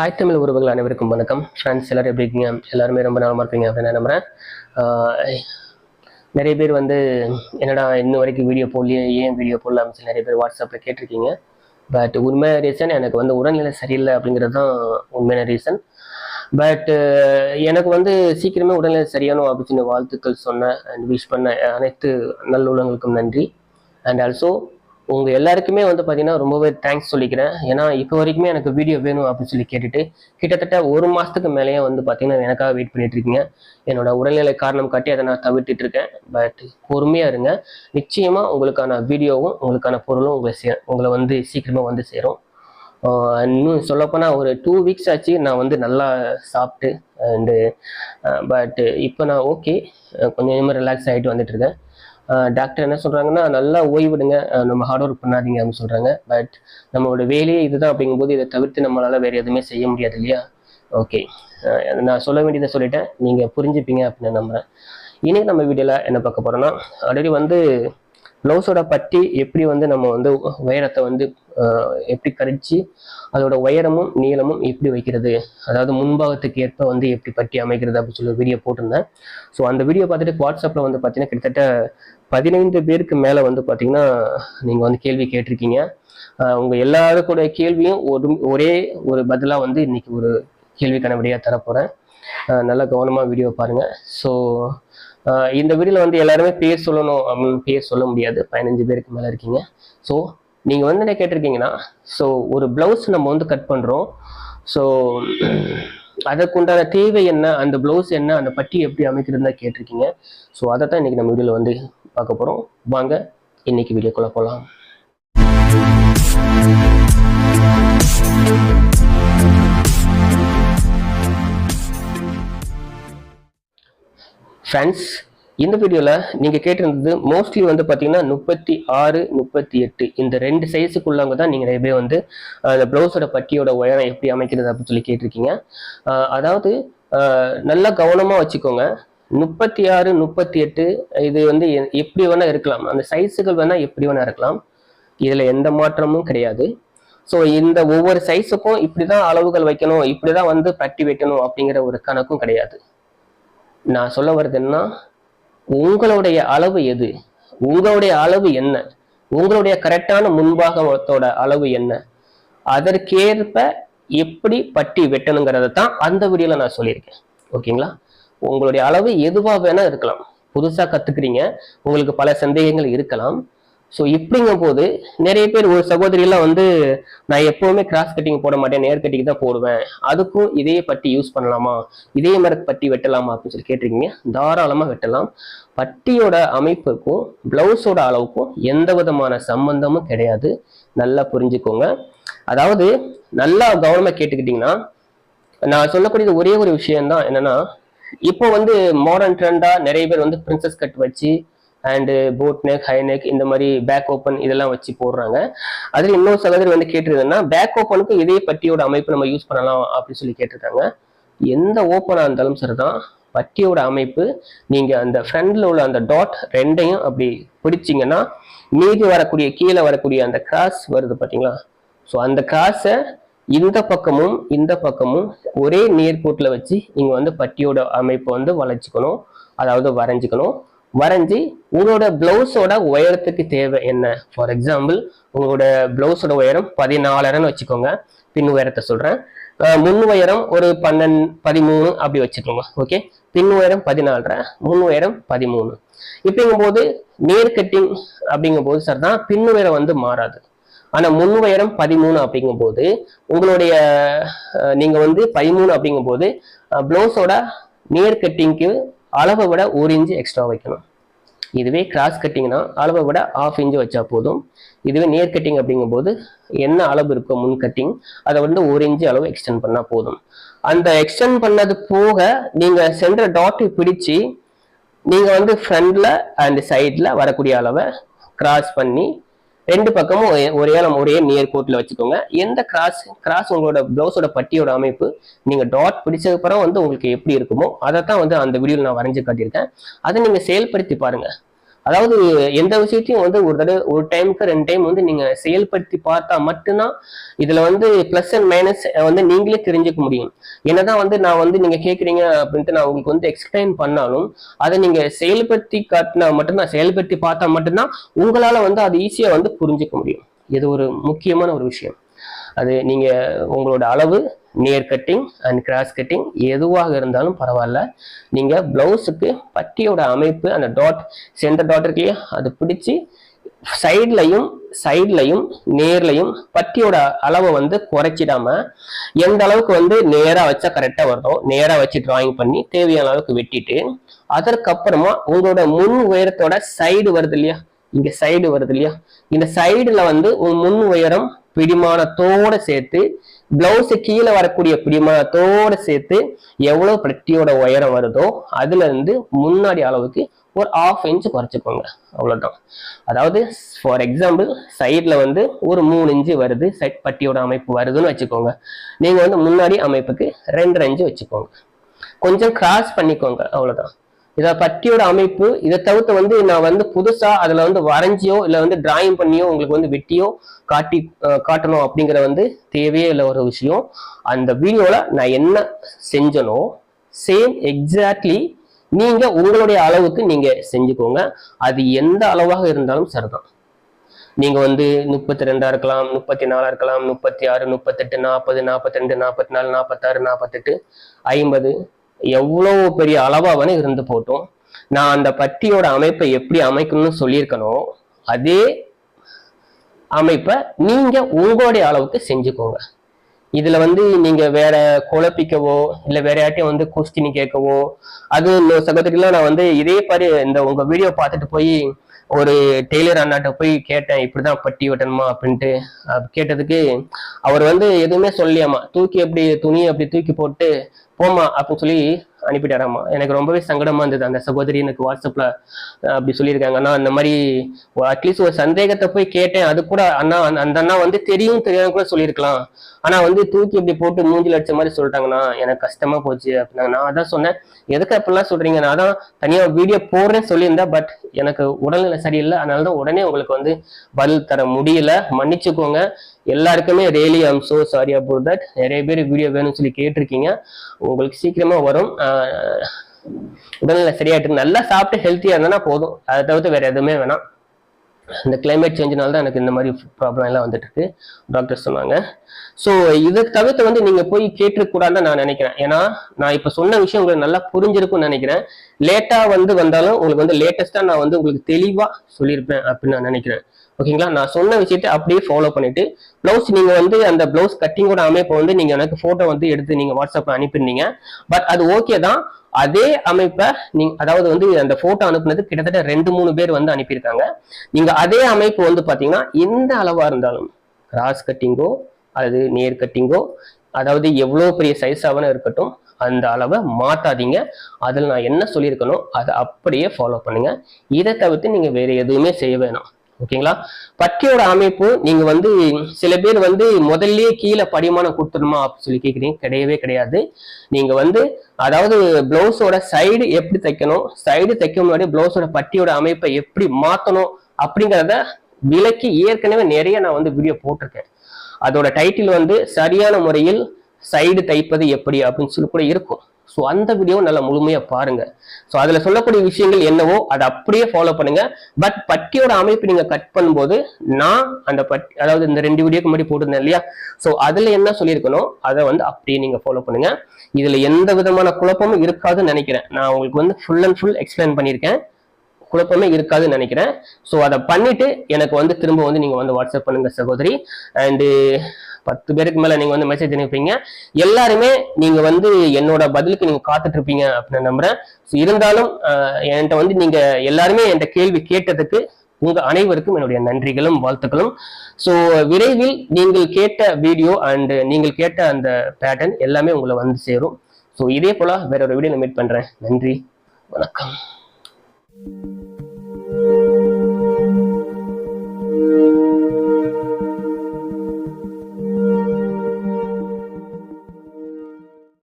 தாய் தமிழ் உறவுகள் அனைவருக்கும் வணக்கம். ஃப்ரெண்ட்ஸ் எல்லோரும் எப்படி இருக்கீங்க? எல்லாருமே ரொம்ப நாளமாக இருப்பீங்க அப்படின்னு நான் நம்புறேன். நிறைய பேர் வந்து என்னடா இன்ன வரைக்கும் வீடியோ போடலையே ஏன் வீடியோ போடல அப்படின்னு சொல்லி நிறைய பேர் வாட்ஸ்அப்பில் கேட்டிருக்கீங்க. பட் உண்மையான ரீசன் எனக்கு வந்து உடல்நிலை சரியில்லை அப்படிங்கிறது தான் உண்மையான ரீசன் பட் எனக்கு வந்து சீக்கிரமே உடல்நிலை சரியானோம் அப்படின்னு வாழ்த்துக்கள் சொன்ன அண்ட் விஷ் பண்ண அனைத்து நல்லுள்ளங்களுக்கும் நன்றி. அண்ட் ஆல்சோ உங்கள் எல்லாருக்குமே வந்து பார்த்தீங்கன்னா ரொம்பவே தேங்க்ஸ் சொல்லிக்கிறேன். ஏன்னா இப்போ வரைக்குமே எனக்கு வீடியோ வேணும் அப்படின்னு சொல்லி கேட்டுட்டு கிட்டத்தட்ட ஒரு மாதத்துக்கு மேலேயே வந்து பார்த்தீங்கன்னா எனக்காக வெயிட் பண்ணிட்டு இருக்கீங்க. என்னோட உடல்நிலை காரணம் காட்டி அதை நான் தவிர்த்துட்டு இருக்கேன். பட் பொறுமையாக இருங்க. நிச்சயமாக உங்களுக்கான வீடியோவும் உங்களுக்கான பொருளும் உங்களை சே உங்களை வந்து சீக்கிரமாக வந்து சேரும். இன்னும் சொல்லப்போனால் ஒரு டூ வீக்ஸ் ஆச்சு. நான் வந்து நல்லா சாப்பிட்டு அண்டு பட் இப்போ நான் ஓகே கொஞ்சம் கொஞ்சமாக ரிலாக்ஸ் ஆகிட்டு வந்துட்டுருக்கேன் டாக்டர் என்ன சொல்கிறாங்கன்னா நல்லா ஓய்விடுங்க. நம்ம ஹார்ட் ஒர்க் பண்ணாதீங்க அப்படின்னு சொல்கிறாங்க பட் நம்மளோட வேலையே இதுதான் அப்படிங்கும்போது இதை தவிர்த்து நம்மளால் வேறு எதுவுமே செய்ய முடியாது இல்லையா? ஓகே நான் சொல்ல வேண்டியதை சொல்லிட்டேன். நீங்கள் புரிஞ்சுப்பீங்க அப்படின்னு நம்புகிறேன் இன்றைக்கி நம்ம வீடியோவில் என்ன பார்க்க போகிறோன்னா ஆல்ரெடி வந்து ப்ளவுஸோட பட்டி எப்படி வந்து நம்ம வந்து உயரத்தை வந்து எப்படி கரைச்சி அதோட உயரமும் நீளமும் எப்படி வைக்கிறது? அதாவது முன்பாகத்துக்கு ஏற்ப வந்து எப்படி பட்டி அமைக்கிறது அப்படின்னு சொல்லி வீடியோ போட்டிருந்தேன். ஸோ அந்த வீடியோ பார்த்துட்டு வாட்ஸ்அப்பில் வந்து பார்த்தீங்கன்னா கிட்டத்தட்ட பதினைந்து பேருக்கு மேலே வந்து பார்த்தீங்கன்னா நீங்கள் வந்து கேள்வி கேட்டிருக்கீங்க. உங்கள் எல்லாருக்கூட கேள்வியும் ஒரு ஒரே ஒரு பதிலாக வந்து இன்னைக்கு ஒரு கேள்விக்கான விடையாக தரப்போகிறேன் நல்லா கவனமாக வீடியோ பாருங்கள் ஸோ இந்த வீடியோவில் வந்து எல்லாருமே பேர் சொல்லணும் அப்படின்னு பேர் சொல்ல முடியாது. பதினஞ்சு பேருக்கு மேலே இருக்கீங்க. ஸோ நீங்கள் வந்து என்ன கேட்டிருக்கீங்கன்னா ஸோ ஒரு ப்ளவுஸ் நம்ம வந்து கட் பண்ணுறோம் ஸோ அதற்குண்டான தேவை என்ன? அந்த ப்ளவுஸ் என்ன? அந்த பட்டி எப்படி அமைக்கிறதுன்னு கேட்டிருக்கீங்க. ஸோ அதை தான் இன்றைக்கி நம்ம வீடியோவில் வந்து பார்க்க போகிறோம் வாங்க இன்றைக்கி வீடியோக்குள்ளே போகலாம் ஃப்ரெண்ட்ஸ் இந்த வீடியோவில் நீங்கள் கேட்டிருந்தது மோஸ்ட்லி வந்து பார்த்தீங்கன்னா முப்பத்தி ஆறு முப்பத்தி எட்டு இந்த ரெண்டு சைஸுக்குள்ளவங்க தான் நீங்கள் நிறைய பேர் வந்து அந்த ப்ளவுஸோட பட்டியோட உயரம் எப்படி அமைக்கிறது அப்படின்னு சொல்லி கேட்டிருக்கீங்க. அதாவது நல்லா கவனமாக வச்சுக்கோங்க. முப்பத்தி ஆறு முப்பத்தி எட்டு இது வந்து எ- எப்படி வேணால் இருக்கலாம். அந்த சைஸுகள் வேணால் எப்படி வேணால் இருக்கலாம். இதில் எந்த மாற்றமும் கிடையாது. ஸோ இந்த ஒவ்வொரு சைஸுக்கும் இப்படி தான் அளவுகள் வைக்கணும் இப்படி தான் வந்து பட்டி வைக்கணும் அப்படிங்கிற ஒரு கணக்கும் கிடையாது. நான் சொல்ல வர்றது என்ன உங்களுடைய அளவு எது? உங்களுடைய அளவு என்ன? உங்களுடைய கரெக்டான முன்பாகத்தோட அளவு என்ன? அதற்கேற்ப எப்படி பட்டி வெட்டணுங்கிறத தான் அந்த வீடியோவில் நான் சொல்லியிருக்கேன். ஓகேங்களா? உங்களுடைய அளவு எதுவாக வேணால் இருக்கலாம். புதுசாக கற்றுக்குறீங்க உங்களுக்கு பல சந்தேகங்கள் இருக்கலாம். ஸோ இப்படிங்கும் போது நிறைய பேர் ஒரு சகோதரியெல்லாம் வந்து நான் எப்பவுமே கிராஸ் கட்டிங் போட மாட்டேன் நேர் கட்டிங் தான் போடுவேன். அதுக்கும் இதே பட்டி யூஸ் பண்ணலாமா? இதே மாதிரி பட்டி வெட்டலாமா? அப்படின்னு சொல்லி கேட்டிருக்கீங்க. தாராளமாக வெட்டலாம். பட்டியோட அமைப்புக்கும் பிளவுஸோட அளவுக்கும் எந்த விதமான சம்பந்தமும் கிடையாது. நல்லா புரிஞ்சுக்கோங்க. அதாவது நல்லா கவனமாக கேட்டுக்கிட்டிங்கன்னா நான் சொல்லக்கூடியது ஒரே ஒரு விஷயம்தான் என்னன்னா இப்போ வந்து மாடர்ன் ட்ரெண்டா நிறைய பேர் வந்து பிரின்சஸ் கட் வச்சு and boat neck high neck இந்த மாதிரி பேக் ஓப்பன் இதெல்லாம் வச்சு போடுறாங்க. அதில் இன்னொரு சகோதரி வந்து கேட்டிருந்தேன்னா பேக் ஓப்பனுக்கு இதே பட்டியோட அமைப்பு நம்ம யூஸ் பண்ணலாம் அப்படின்னு சொல்லி கேட்டிருக்காங்க. எந்த ஓப்பனாக இருந்தாலும் சரிதான். பட்டியோட அமைப்பு நீங்கள் அந்த ஃப்ரண்டில் உள்ள அந்த டாட் ரெண்டையும் அப்படி பிடிச்சிங்கன்னா மீதி வரக்கூடிய கீழே வரக்கூடிய அந்த கிராஸ் வருது பார்த்தீங்களா ஸோ அந்த கிராஸை இந்த பக்கமும் இந்த பக்கமும் ஒரே நேர்கோட்டில் வச்சு நீங்கள் வந்து பட்டியோட அமைப்பை வந்து வளைச்சிக்கணும். அதாவது வரைஞ்சிக்கணும். வரைஞ்சி உங்களோட பிளவுஸோட உயரத்துக்கு தேவை என்ன? ஃபார் எக்ஸாம்பிள் உங்களோட பிளவுஸோட உயரம் பதினாலரைன்னு வச்சுக்கோங்க. பின் உயரத்தை சொல்கிறேன் முன் உயரம் ஒரு பன்னெண்டு பதிமூணு அப்படி வச்சுக்கோங்க. ஓகே பின் உயரம் பதினாலரை முன் உயரம் பதிமூணு. இப்படிங்கும்போது நேர் கட்டிங் அப்படிங்கும்போது சார் தான் பின் உயரம் வந்து மாறாது. ஆனால் முன் உயரம் பதிமூணு அப்படிங்கும்போது உங்களுடைய நீங்கள் வந்து பதிமூணு அப்படிங்கும்போது ப்ளவுஸோட நேர் கட்டிங்க்கு அளவை விட ஒரு இன்ச்சு எக்ஸ்ட்ரா வைக்கணும். இதுவே கிராஸ் கட்டிங்னா அளவை விட ஆஃப் இன்ச்சு வச்சா போதும். இதுவே நேர் கட்டிங் அப்படிங்கும்போது என்ன அளவு இருக்கோ முன் கட்டிங் அதை வந்து ஒரு இன்ச்சு அளவு எக்ஸ்டெண்ட் பண்ணால் போதும். அந்த எக்ஸ்டெண்ட் பண்ணது போக நீங்கள் சென்ற டாட்டை பிடிச்சி நீங்கள் வந்து ஃப்ரண்டில் அண்ட் சைடில் வரக்கூடிய அளவை கிராஸ் பண்ணி ரெண்டு பக்கமும் ஒரே- ஒரே ஒரே நியர் கோட்டில் வச்சுக்கோங்க. எந்த கிராஸ் கிராஸ் உங்களோட பிளவுஸோட பட்டியோட அமைப்பு நீங்க டாட் பிடிச்சதுக்கப்புறம் வந்து உங்களுக்கு எப்படி இருக்குமோ அதை தான் வந்து அந்த வீடியோவில் நான் வரைஞ்சு காட்டியிருக்கேன். அதை நீங்க செயல்படுத்தி பாருங்க. அதாவது எந்த விஷயத்தையும் வந்து ஒரு தடவை ஒரு டைமுக்கு ரெண்டு டைம் வந்து நீங்க செயல்படுத்தி பார்த்தா மட்டும்தான் இதுல வந்து பிளஸ் அண்ட் மைனஸ் வந்து நீங்களே தெரிஞ்சுக்க முடியும். என்னதான் வந்து நான் வந்து நீங்க கேக்குறீங்க அப்படின்ட்டு நான் உங்களுக்கு வந்து எக்ஸ்பிளைன் பண்ணாலும் அதை நீங்க செயல்படுத்தி காட்டினா மட்டும்தான் செயல்படுத்தி பார்த்தா மட்டும்தான் உங்களால வந்து அது ஈஸியா வந்து புரிஞ்சுக்க முடியும். இது ஒரு முக்கியமான ஒரு விஷயம். அது நீங்க உங்களோட அளவு near cutting and cross cutting எதுவாக இருந்தாலும் பரவாயில்ல. நீங்கள் ப்ளவுஸுக்கு பட்டியோட அமைப்பு அந்த டாட் சென்டர் டாட் இருக்கு அது பிடிச்சி சைட்லையும் சைட்லையும் நேர்லையும் பட்டியோட அளவை வந்து குறைச்சிடாம எந்த அளவுக்கு வந்து நேராக வச்சா கரெக்டாக வருதோ நேராக வச்சு டிராயிங் பண்ணி தேவையான அளவுக்கு வெட்டிட்டு அதற்கப்புறமா உங்களோட முன் உயரத்தோட சைடு வருது இல்லையா? இங்க சைடு வருது இல்லையா? இந்த சைடுல வந்து உங்க முன் உயரம் பிடிமானத்தோட சேர்த்து பிளவுஸு கீழே வரக்கூடிய பிடிமானத்தோட சேர்த்து எவ்வளவு பட்டியோட உயரம் வருதோ அதுல இருந்து முன்னாடி அளவுக்கு ஒரு ஆஃப் இன்ச் குறைச்சிக்கோங்க. அவ்வளோதான் அதாவது ஃபார் எக்ஸாம்பிள் சைடில் வந்து ஒரு மூணு இன்ச்சு வருது சைட் பட்டியோட அமைப்பு வருதுன்னு வச்சுக்கோங்க. நீங்கள் வந்து முன்னாடி அமைப்புக்கு ரெண்டு இன்ச்சு வச்சுக்கோங்க. கொஞ்சம் கிராஸ் பண்ணிக்கோங்க அவ்வளோதான் இதை பட்டியோட அமைப்பு இதை தவிர்த்து வந்து நான் வந்து புதுசா அதுல வந்து வரைஞ்சியோ இல்லை வந்து டிராயிங் பண்ணியோ உங்களுக்கு வந்து வெட்டியோ காட்டி காட்டணும் அப்படிங்கிற வந்து தேவையே இல்லை ஒரு விஷயம். அந்த வீடியோல நான் என்ன செஞ்சனோ சேம் எக்ஸாக்ட்லி நீங்க உங்களுடைய அளவுக்கு நீங்க செஞ்சுக்கோங்க. அது எந்த அளவாக இருந்தாலும் சரிதான். நீங்க வந்து முப்பத்தி ரெண்டா இருக்கலாம் முப்பத்தி நாலா இருக்கலாம் முப்பத்தி ஆறு முப்பத்தெட்டு நாற்பது நாற்பத்தி ரெண்டு நாற்பத்தி நாலு நாற்பத்தாறு நாற்பத்தெட்டு ஐம்பது எவ்வளவு பெரிய அளவாக வேணா இருந்து போட்டோம். நான் அந்த பட்டியோட அமைப்பை எப்படி அமைக்கணும்னு சொல்லியிருக்கணும் அதே அமைப்பை நீங்க உங்களுடைய அளவுக்கு செஞ்சுக்கோங்க. இதுல வந்து நீங்க வேற குழப்பிக்கவோ இல்ல வேற யார்ட்டையும் வந்து கொஸ்டின் கேட்கவோ அது இந்த சகோதரிலாம் நான் வந்து இதே மாதிரி இந்த உங்க வீடியோ பார்த்துட்டு போய் ஒரு டெய்லர் அண்ணாட்ட போய் கேட்டேன் இப்படிதான் பட்டி வெட்டணுமா? அப்படின்ட்டு. கேட்டதுக்கு அவர் வந்து எதுவுமே சொல்லியாமா தூக்கி அப்படி துணியை அப்படி தூக்கி போட்டு போமா அப்படின்னு சொல்லி அனுப்பிட்டாராமா? எனக்கு ரொம்பவே சங்கடமா இருந்தது அந்த சகோதரி எனக்கு வாட்ஸ்அப்ல அப்படி சொல்லியிருக்காங்க. அண்ணா அந்த மாதிரி அட்லீஸ்ட் ஒரு சந்தேகத்தை போய் கேட்டேன். அது கூட அண்ணா அந்த- அண்ணா வந்து தெரியும் தெரியாம கூட சொல்லியிருக்கலாம். ஆனா வந்து தூக்கி இப்படி போட்டு மூஞ்சில் அடிச்ச மாதிரி சொல்லிட்டாங்கண்ணா. எனக்கு கஷ்டமா போச்சு அப்படின்னாங்க நான் அதான் சொன்னேன். எதுக்கு அப்படிலாம் சொல்றீங்க? நான் தான் தனியா வீடியோ போடுறேன்னு சொல்லியிருந்தேன். பட் எனக்கு உடல்நிலை சரியில்லை. அதனால தான் உடனே உங்களுக்கு வந்து பதில் தர முடியல. மன்னிச்சுக்கோங்க. எல்லாருக்குமே really I'm so sorry about that நிறைய பேர் வீடியோ வேணும்னு சொல்லி கேட்டிருக்கீங்க. உங்களுக்கு சீக்கிரமா வரும். உடல்நிலை சரியாயிட்டு நல்லா சாப்பிட்டு ஹெல்த்தியா இருந்தனா போதும். அதை தவிர்த்து வேற எதுவுமே வேணாம். இந்த கிளைமேட் சேஞ்சினால தான் எனக்கு இந்த மாதிரி ப்ராப்ளம் எல்லாம் வந்துட்டு இருக்கு. டாக்டர் சொன்னாங்க. ஸோ இதை தவிர்த்து வந்து நீங்க போய் கேட்டுக்கூடாதுன்னு நான் நினைக்கிறேன். ஏன்னா நான் இப்போ சொன்ன விஷயம் உங்களுக்கு நல்லா புரிஞ்சிருக்கும்னு நினைக்கிறேன். லேட்டாக வந்து வந்தாலும் உங்களுக்கு வந்து லேட்டஸ்ட்டாக நான் வந்து உங்களுக்கு தெளிவாக சொல்லியிருப்பேன் அப்படின்னு நான் நினைக்கிறேன். ஓகேங்களா? நான் சொன்ன விஷயத்தை அப்படியே ஃபாலோ பண்ணிட்டு பிளவுஸ் நீங்க வந்து அந்த பிளவுஸ் கட்டிங்கோட அமைப்பை வந்து நீங்க எனக்கு போட்டோ வந்து எடுத்து நீங்க வாட்ஸ்அப்ல அனுப்பியிருந்தீங்க பட் அது ஓகே தான். அதே அமைப்பை நீங்க அதாவது வந்து அந்த போட்டோ அனுப்புனது கிட்டத்தட்ட ரெண்டு மூணு பேர் வந்து அனுப்பியிருக்காங்க. நீங்க அதே அமைப்பு வந்து பாத்தீங்கன்னா எந்த அளவா இருந்தாலும் கிராஸ் கட்டிங்கோ அல்லது நேர் கட்டிங்கோ அதாவது எவ்வளோ பெரிய சைஸாவன இருக்கட்டும் அந்த அளவை மாற்றாதீங்க அதில் நான் என்ன சொல்லியிருக்கேனோ அதை அப்படியே ஃபாலோ பண்ணுங்கள் இதை தவிர்த்து நீங்கள் வேறு எதுவுமே செய்ய வேணாம். ஓகேங்களா? பட்டியோட அமைப்பு நீங்க வந்து சில பேர் வந்து முதல்லயே கீழே படிமானம் கொடுத்துருமா அப்படின்னு சொல்லி கேக்குறீங்க. கிடையவே கிடையாது. நீங்க வந்து அதாவது பிளவுஸோட சைடு எப்படி தைக்கணும் சைடு தைக்க முன்னாடி பிளவுஸோட பட்டியோட அமைப்பை எப்படி மாத்தணும் அப்படிங்கிறத விலக்கி ஏற்கனவே நிறைய நான் வந்து வீடியோ போட்டிருக்கேன். அதோட டைட்டில் வந்து சரியான முறையில் சைடு தைப்பது எப்படி அப்படின்னு சொல்லி கூட இருக்கும். ஸோ அந்த வீடியோவை நல்லா முழுமையாக பாருங்க. ஸோ அதில் சொல்லக்கூடிய விஷயங்கள் என்னவோ அதை அப்படியே ஃபாலோ பண்ணுங்க. பட் பட்டியோட அமைப்பு நீங்கள் கட் பண்ணும்போது நான் அந்த பட் அதாவது இந்த ரெண்டு வீடியோக்கு முன்னாடி போட்டிருந்தேன் இல்லையா? ஸோ அதில் என்ன சொல்லியிருக்கணும் அதை வந்து அப்படியே நீங்கள் ஃபாலோ பண்ணுங்க. இதில் எந்த விதமான குழப்பமும் இருக்காதுன்னு நினைக்கிறேன். நான் உங்களுக்கு வந்து ஃபுல் அண்ட் ஃபுல் எக்ஸ்பிளைன் பண்ணியிருக்கேன். குழப்பமே இருக்காதுன்னு நினைக்கிறேன். ஸோ அதை பண்ணிட்டு எனக்கு வந்து திரும்ப வந்து நீங்க வந்து வாட்ஸ்அப் பண்ணுங்க சகோதரி. அண்டு பத்து பேருக்கு மேல நீங்க வந்து மெசேஜ் அனுப்பிங்க எல்லாருமே நீங்க வந்து என்னோட பதிலுக்கு நீங்க காத்துட்டு இருப்பீங்க அப்படின்னு நம்புறேன். ஸோ இருந்தாலும் என்கிட்ட வந்து நீங்க எல்லாருமே என்கிட்ட கேள்வி கேட்டதுக்கு உங்க அனைவருக்கும் என்னுடைய நன்றிகளும் வாழ்த்துக்களும். ஸோ விரைவில் நீங்கள் கேட்ட வீடியோ அண்ட் நீங்கள் கேட்ட அந்த பேட்டர்ன் எல்லாமே உங்களை வந்து சேரும். ஸோ இதே போல வேற ஒரு வீடியோ மீட் பண்றேன். நன்றி. வணக்கம். thank you.